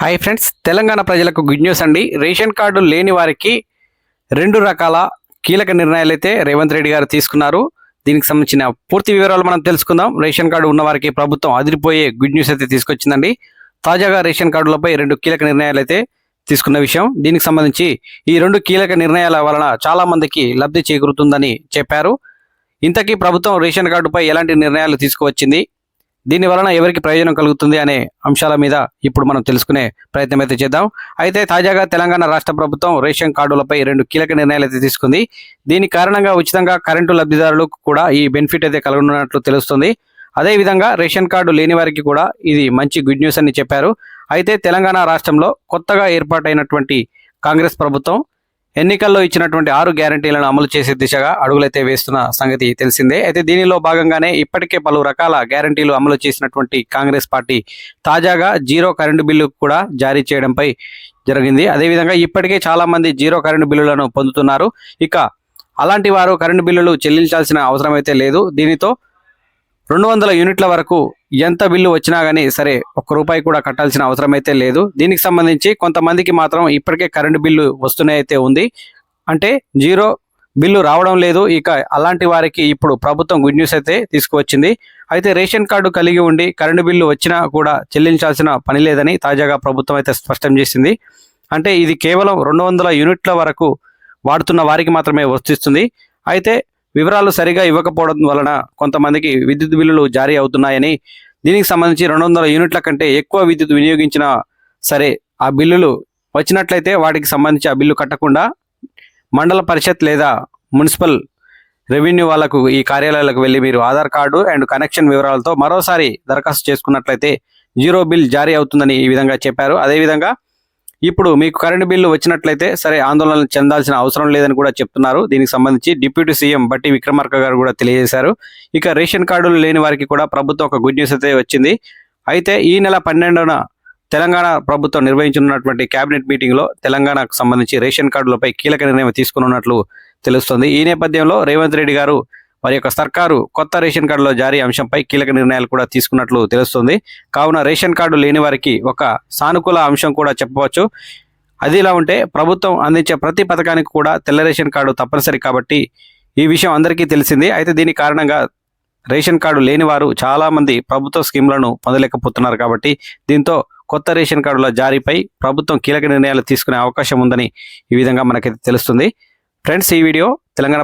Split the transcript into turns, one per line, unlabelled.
Hi friends Telangana ప్రజలకు good news అండి. Ration card లేని వారికి రెండు రకాల కీలక నిర్ణయాలు అయితే రేవంత్ రెడ్డి గారు తీసుకున్నారు. దీనికి సంబంధించిన పూర్తి వివరాలు మనం తెలుసుకుందాం. రేషన్ కార్డు ఉన్నవారికి ప్రభుత్వం అదిరిపోయే గుడ్ న్యూస్ అయితే తీసుకొచ్చిందండి. తాజాగా రేషన్ కార్డులపై రెండు కీలక నిర్ణయాలు అయితే తీసుకున్న విషయం. దీనికి సంబంధించి ఈ రెండు కీలక నిర్ణయాల వలన చాలామందికి లబ్ధి చేకూరుతుందని చెప్పారు. ఇంతకీ ప్రభుత్వం రేషన్ కార్డుపై ఎలాంటి నిర్ణయాలు తీసుకువచ్చింది? దీని వలన ఎవరికి ప్రయోజనం కలుగుతుంది అనే అంశాల మీద ఇప్పుడు మనం తెలుసుకునే ప్రయత్నం అయితే చేద్దాం. అయితే తాజాగా తెలంగాణ రాష్ట్ర ప్రభుత్వం రేషన్ కార్డులపై రెండు కీలక నిర్ణయాలు అయితే తీసుకుంది. దీని కారణంగా ఉచితంగా కరెంటు లబ్ధిదారులకు కూడా ఈ బెనిఫిట్ అయితే కలగనున్నట్లు తెలుస్తుంది. అదేవిధంగా రేషన్ కార్డు లేని వారికి కూడా ఇది మంచి గుడ్ న్యూస్ అని చెప్పారు. అయితే తెలంగాణ రాష్ట్రంలో కొత్తగా ఏర్పాటైనటువంటి కాంగ్రెస్ ప్రభుత్వం ఎన్నికల్లో ఇచ్చినటువంటి ఆరు గ్యారంటీలను అమలు చేసే దిశగా అడుగులైతే వేస్తున్న సంగతి తెలిసిందే. అయితే దీనిలో భాగంగానే ఇప్పటికే పలు రకాల గ్యారంటీలు అమలు చేసినటువంటి కాంగ్రెస్ పార్టీ తాజాగా జీరో కరెంటు బిల్లు కూడా జారీ చేయడంపై జరిగింది. అదేవిధంగా ఇప్పటికే చాలా మంది జీరో కరెంటు బిల్లులను పొందుతున్నారు. ఇక అలాంటి వారు కరెంటు బిల్లులు చెల్లించాల్సిన అవసరం అయితే లేదు. దీనితో రెండు వందల యూనిట్ల వరకు ఎంత బిల్లు వచ్చినా కానీ సరే ఒక్క రూపాయి కూడా కట్టాల్సిన అవసరం అయితే లేదు. దీనికి సంబంధించి కొంతమందికి మాత్రం ఇప్పటికే కరెంటు బిల్లు వస్తూనే అయితే ఉంది. అంటే జీరో బిల్లు రావడం లేదు. ఇక అలాంటి వారికి ఇప్పుడు ప్రభుత్వం గుడ్ న్యూస్ అయితే తీసుకువచ్చింది. అయితే రేషన్ కార్డు కలిగి ఉండి కరెంటు బిల్లు వచ్చినా కూడా చెల్లించాల్సిన పని లేదని తాజాగా ప్రభుత్వం అయితే స్పష్టం చేసింది. అంటే ఇది కేవలం రెండు వందల యూనిట్ల వరకు వాడుతున్న వారికి మాత్రమే వర్తిస్తుంది. అయితే వివరాలు సరిగా ఇవ్వకపోవడం వలన కొంతమందికి విద్యుత్ బిల్లులు జారీ అవుతున్నాయని దీనికి సంబంధించి రెండు వందల యూనిట్ల కంటే ఎక్కువ విద్యుత్ వినియోగించినా సరే ఆ బిల్లులు వచ్చినట్లయితే వాటికి సంబంధించి ఆ బిల్లు కట్టకుండా మండల పరిషత్ లేదా మున్సిపల్ రెవెన్యూ వాళ్ళకు ఈ కార్యాలయాలకు వెళ్ళి మీరు ఆధార్ కార్డు అండ్ కనెక్షన్ వివరాలతో మరోసారి దరఖాస్తు చేసుకున్నట్లయితే జీరో బిల్ జారీ అవుతుందని ఈ విధంగా చెప్పారు. అదేవిధంగా ఇప్పుడు మీకు కరెంటు బిల్లు వచ్చినట్లయితే సరే ఆందోళన చెందాల్సిన అవసరం లేదని కూడా చెప్తున్నారు. దీనికి సంబంధించి డిప్యూటీ సీఎం బట్టి విక్రమార్క గారు కూడా తెలియజేశారు. ఇక రేషన్ కార్డులు లేని వారికి కూడా ప్రభుత్వం ఒక గుడ్ న్యూస్ అయితే వచ్చింది. అయితే ఈ నెల పన్నెండున తెలంగాణ ప్రభుత్వం నిర్వహించనున్నటువంటి కేబినెట్ మీటింగ్లో తెలంగాణకు సంబంధించి రేషన్ కార్డులపై కీలక నిర్ణయం తీసుకున్నట్లు తెలుస్తుంది. ఈ నేపథ్యంలో రేవంత్ రెడ్డి గారు మరి యొక్క సర్కారు కొత్త రేషన్ కార్డుల జారీ అంశంపై కీలక నిర్ణయాలు కూడా తీసుకున్నట్లు తెలుస్తుంది. కావున రేషన్ కార్డు లేని వారికి ఒక సానుకూల అంశం కూడా చెప్పవచ్చు. అది ఇలా ఉంటే ప్రభుత్వం అందించే ప్రతి పథకానికి కూడా తెల్ల రేషన్ కార్డు తప్పనిసరి కాబట్టి ఈ విషయం అందరికీ తెలిసింది. అయితే దీని కారణంగా రేషన్ కార్డు లేని వారు చాలా మంది ప్రభుత్వ స్కీమ్లను పొందలేకపోతున్నారు కాబట్టి దీంతో కొత్త రేషన్ కార్డుల జారీపై ప్రభుత్వం కీలక నిర్ణయాలు తీసుకునే అవకాశం ఉందని ఈ విధంగా మనకైతే తెలుస్తుంది. ఫ్రెండ్స్ ఈ వీడియో తెలంగాణ